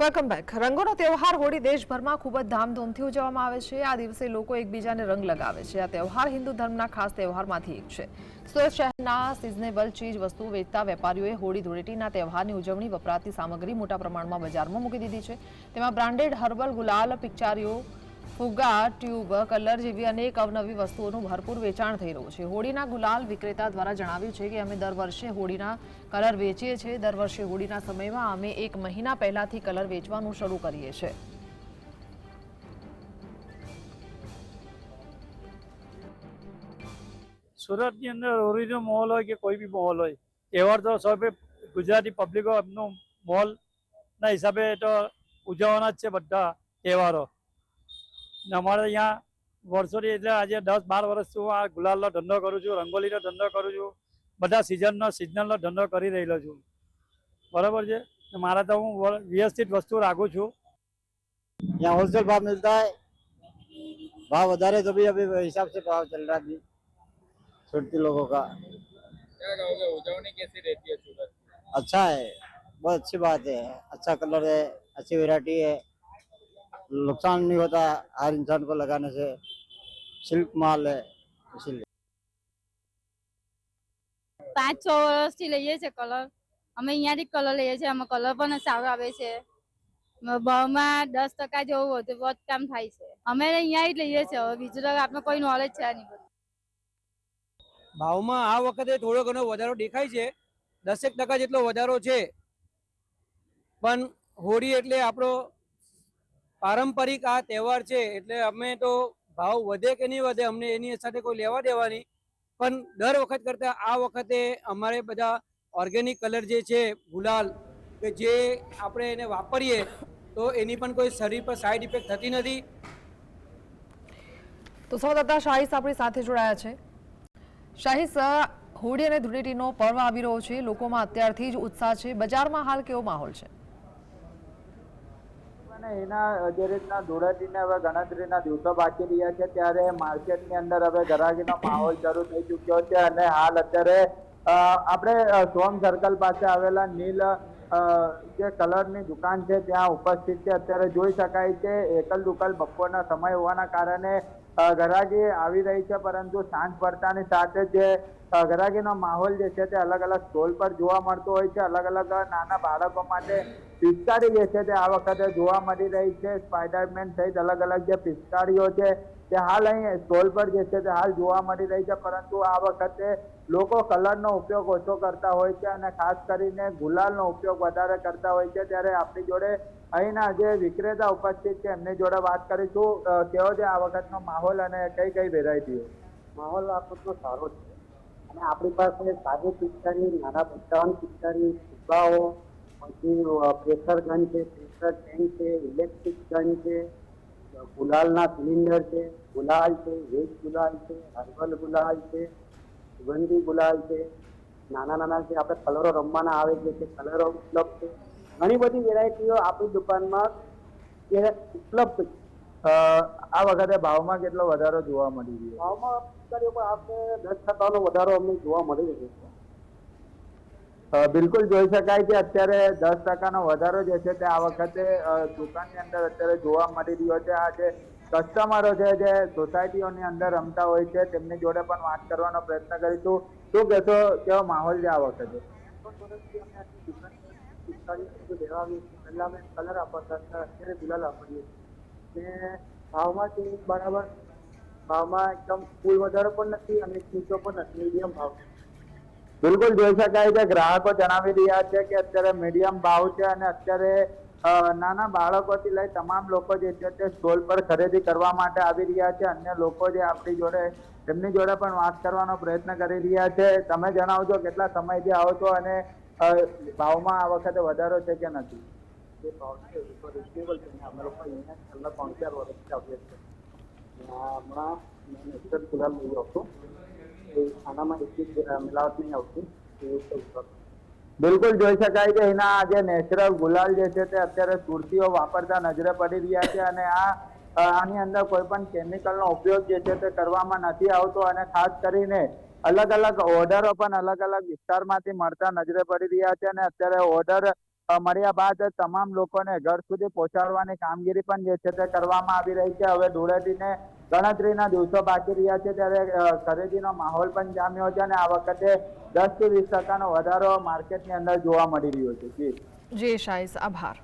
Welcome back. રંગોનો તહેવાર હોળી દેશભરમાં ખૂબ જ ધામધૂમથી ઉજવવામાં આવે છે. આ દિવસે લોકો એકબીજાને રંગ લગાવે છે. આ તહેવાર હિન્દુ ધર્મના ખાસ તહેવારમાંથી એક છે. સુરત શહેરના સિઝનેબલ ચીજ વસ્તુ વેચતા વેપારીઓએ હોળી ધૂળેટીના તહેવારની ઉજવણી વપરાતી સામગ્રી મોટા પ્રમાણમાં બજારમાં મૂકી દીધી છે. તેમાં બ્રાન્ડેડ હર્બલ ગુલાલ પિચકારીઓ ફુગ્ગા, ટ્યુબ, કલર જેવી અનેક અવનવી વસ્તુઓનું ભરપૂર વેચાણ થઈ રહ્યું છે. હોળીના ગુલાલ વિક્રેતા દ્વારા જણાવ્યું છે કે અમે દર વર્ષે હોળીના કલર વેચીએ છીએ. દર વર્ષે હોળીના સમયમાં અમે એક મહિના પહેલાથી કલર વેચવાનું શરૂ કરીએ છીએ. સુરતની અંદર હોળીનો માહોલ હોય કે કોઈ બી માહોલ હોય, તહેવાર તો સૌ ગુજરાતી પબ્લિકો એમનો મોલના હિસાબે તો ઉજવવાના જ છે બધા તહેવારો. અમારે અહીંયા વર્ષોથી એટલે આજે દસ બાર વર્ષથી હું આ ગુલાલનો ધંધો કરું છું રંગોલીનો ધંધો કરું છું બધા સિઝનનો સિઝનલનો ધંધો કરી રહેલો છું બરાબર છે ને મારે તો હું વ- વ્યવસ્થિત વસ્તુ રાખું છું यहाँ होलसेल भाव मिलता है भाव વધારે तो भी अभी हिसाब से भाव चल रहा है अभी सुरती लोगों का क्या कहोगे उजवनी कैसी रहती है सूरत में? अच्छा है बहुत अच्छी बात है अच्छा कलर है अच्छी वैरायटी है नुकसान नहीं होता हर इंसान को लगाने से सिल्क माल है इसीलिए પાંચ છ વર્ષથી લઈએ છીએ કલર અમે અહીંયાથી જ કલર લઈએ છીએ અમે કલર પણ સારો આવે છે ભાવમાં દસ ટકા જેવું વધુ વધુ કામ થાય છે અમે અહીંયા જ લઈએ છીએ હવે બીજું તો આપણે કોઈ નોલેજ છે નહીં બધું ભાવમાં આ વખતે થોડો ઘણો વધારો દેખાય છે દસેક ટકા જેટલો વધારો છે પણ હોળી એટલે આપણો પારંપરિક આ તહેવાર છે એટલે અમે તો ભાવ વધે કે નહીં વધે અમને એની સાથે કોઈ લેવા દેવાની. પણ દર વખત કરતાં આ વખતે અમારે બધા ઓર્ગેનિક કલર જે છે, ગુલાલ કે જે આપણે એને વાપરીએ, તો એની પણ કોઈ શરીર પર સાઈડ ઇફેક્ટ થતી નથી. તો સંવાદદાતા શાહીસ આપણી સાથે જોડાયા છે. શાહીસ હોળી અને ધૂળેટીનો પર્વ આવી રહ્યો છે. લોકોમાં અત્યારથી જ ઉત્સાહ છે. બજારમાં હાલ કેવો માહોલ છે? અને એના જે રીતના ધૂળેટીને હવે ગણતરીના દિવસો બાકી રહ્યા છે, ત્યારે માર્કેટની અંદર હવે ગરાગીનો માહોલ શરૂ થઈ ચૂક્યો છે અને હાલ અત્યારે આપણે સોમ સર્કલ પાસે આવેલા નીલ જે કલરની દુકાન છે, ત્યાં ઉપસ્થિત છે. અત્યારે જોઈ શકાય છે એકલ દુકલ બપોરના સમય હોવાના કારણે ગરાગી આવી રહી છે, પરંતુ સાંજ પડતાની સાથે જે ઘરાકીનો માહોલ જે છે તે અલગ અલગ સ્ટોલ પર જોવા મળતો હોય છે અલગ અલગ નાના બાળકો માટે પિચકારી જે છે તે આ વખતે જોવા મળી રહી છે. સ્પાઈડરમેન સહિત અલગ અલગ જે પિચકારીઓ છે તે હાલ અહીં સ્ટોલ પર જે છે તે હાલ જોવા મળી રહી છે, પરંતુ આ વખતે લોકો કલરનો ઉપયોગ ઓછો કરતા હોય છે અને ખાસ કરીને ગુલાલનો ઉપયોગ વધારે કરતા હોય છે. ત્યારે આપણી જોડે અહીંના જે વિક્રેતા ઉપસ્થિત છે, એમની જોડે વાત કરીશું. કેવો છે આ વખતનો માહોલ અને કઈ કઈ વેરાયટીઓ માહોલ આ વખતનો સારો છે. અને આપણી પાસે સાદી પિક્ચરની, નાના બચ્ચાઓની પિક્ચરની ફુગ્ગાઓ, પછી પ્રેશર ગન છે, પ્રેશર ટેન્ક છે, ઇલેક્ટ્રિક ગન છે ગુલાલના સિલિન્ડર છે, ગુલાલ છે, વેજ ગુલાલ છે, હર્બલ ગુલાલ છે, સુગંધી ગુલાલ છે. નાના નાના જે આપણે કલરો રમવાના આવે છે તે કલરો ઉપલબ્ધ છે. ઘણી બધી વેરાયટીઓ આપણી દુકાનમાં ઉપલબ્ધ છે. આ વખતે ભાવમાં કેટલો વધારો જોવા મળી રહ્યો ભાવમાં કર્યો પણ આપણે દસ ટકાનો વધારો અમને જોવા મળી રહ્યો છે. બિલકુલ જોઈ શકાય છે અત્યારે દસ ટકાનો વધારો જે છે તે આ વખતે દુકાનની અંદર અત્યારે જોવા મળી રહ્યો છે. આ જે કસ્ટમરો છે જે સોસાયટીઓની અંદર રમતા હોય છે તેમની જોડે પણ વાત કરવાનો પ્રયત્ન કરીશું. શું કહેશો કેવો માહોલ છે આ વખતે? વર્ષથી અમે આટલી દુકાનની પિચકારી લેવા આવીએ છીએ અમે કલર આપતા હતા. અત્યારે ગુલાલ વાપરીએ ને ભાવમાં તે બરાબર, ભાવમાં એકદમ ફૂલ વધારો પણ નથી અને નીચો પણ નથી મીડિયમ ભાવ. બિલકુલ, જોઈ શકાય છે. ગ્રાહકો જણાવી રહ્યા છે કે અત્યારે મીડિયમ ભાવ છે અને અત્યારે નાના બાળકોથી લઈ તમામ લોકો જે છે તે સ્ટોલ પર ખરીદી કરવા માટે આવી રહ્યા છે. અન્ય લોકો જે આપણી જોડે, તેમની જોડે પણ વાત કરવાનો પ્રયત્ન કરી રહ્યા છે. તમે જણાવજો કેટલા સમયથી આવો છો અને ભાવમાં આ વખતે વધારો છે કે નથી? જે ભાવ એ રિઝનેબલ છે. અમે લોકો અહીંયા છેલ્લા ત્રણ ચાર વર્ષથી આવીએ છીએ. હમણાં મેં નેચરલ લઈ આવતો એ આનામાં એટલી મિલાવટ નહીં આવતી. બિલકુલ જોઈ શકાય છે એના જે નેચરલ ગુલાલ જે છે તે અત્યારે સુરતીઓ વાપરતા નજરે પડી રહ્યા છે અને આ આની અંદર કોઈ પણ કેમિકલનો ઉપયોગ જે છે તે કરવામાં નથી આવતો અને ખાસ કરીને અલગ અલગ ઓર્ડરો પણ અલગ અલગ વિસ્તારમાંથી મળતા નજરે પડી રહ્યા છે અને અત્યારે ઓર્ડર મળ્યા બાદ તમામ લોકોને ઘર સુધી પહોંચાડવાની કામગીરી પણ જે છે તે કરવામાં આવી રહી છે. હવે ધૂળેટીને ગણતરીના દિવસો બાકી રહ્યા છે ત્યારે ખરીદીનો માહોલ પણ જામ્યો છે અને આ વખતે દસથી વીસ ટકાનો વધારો માર્કેટની અંદર જોવા મળી રહ્યો છે. જી. જી શાહીસ આભાર.